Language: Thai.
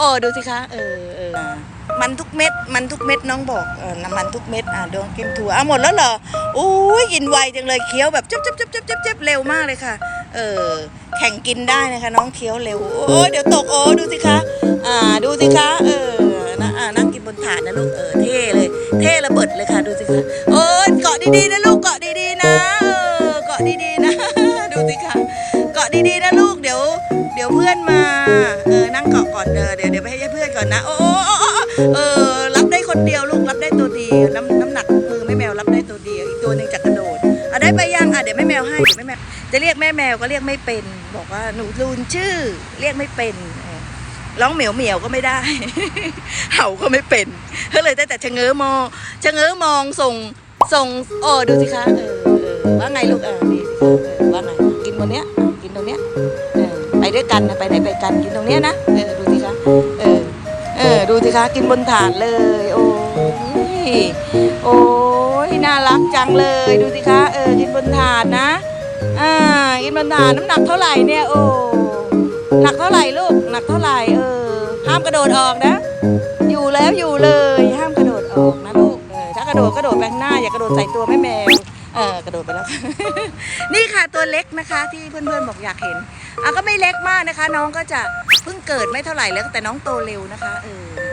โอ้ดูสิคะเออเออมันทุกเม็ด มันทุกเม็ดน้องบอกเออน้ำมันทุกเม็ดอะดวงกินถั่วอะหมดแล้วเหรออุ้ยกินไวจังเลยเคี้ยวแบบจับจับจับจับจับจับเร็วมากเลยค่ะ เออแข่งกินได้นะคะ น้องเคี้ยวเร็วโอ้ยเดี๋ยวตกโอ้ดูสิคะอ่าดูสิคะเออนะอ่านั่งกินบนถาดนะลูกเออเท่เลย เท่ระเบิดเลยค่ะ ดูสิคะโอ้ยเกาะดีๆนะลูกเกาะดีๆนะเออเกาะดีๆนะ ดูสิคะเกาะดีๆนะลูกเดี๋ยว เดี๋ยวเพื่อนมาเออ นั่งเกาะก่อนเออเดี๋ยวเดี๋ยวไปให้เพื่อนก่อนนะ โอ้โอ้โอ้โอ้เออรับได้คนเดียวลูกรับได้ตัวเดียวน้ำน้ำหนักมือแม่แมวรับได้ตัวเดียวอีกตัวหนึ่งจะกระโดดอะได้ไปยังอะเดี๋ยวแม่แมวให้เดี๋ยวแม่แมวจะเรียกแม่แมวก็เรียกไม่เป็น บอกว่าหนูลืนชื่อ เรียกไม่เป็นร้องเหมียวเหมียวก็ไม่ได้ เห่าก็ไม่เป็นก็เลยได้แต่ชะเง้อมองชะเง้อมองส่งส่งโอ้ดูสิคะเออว่าไงลูกเออนี่สิคะ ด้วยกันนะไปไหนไปกันกินตรงเนี้ยนะเออดูสิคะเออเออดูสิคะกินบนถาดเลย โอ้ยโอ้ยน่ารักจังเลยดูสิคะเออกินบนถาดนะอ่ากินบนถาดน้ำหนักเท่าไหร่เนี่ยโอ้หนักเท่าไหร่ลูกหนักเท่าไหร่เออห้ามกระโดดออกนะ อยู่แล้วอยู่เลยห้ามกระโดดออกนะลูกเออถ้ากระโดดกระโดดแบงหน้าอย่ากระโดดใส่ตัวแม่แมวเออกระโดดไปแล้ว นี่ค่ะตัวเล็กนะคะ ที่เพื่อนๆบอกอยากเห็น อะก็ไม่เล็กมากนะคะ น้องก็จะเพิ่งเกิดไม่เท่าไหร่แล้วแต่น้องโตเร็วนะคะเออ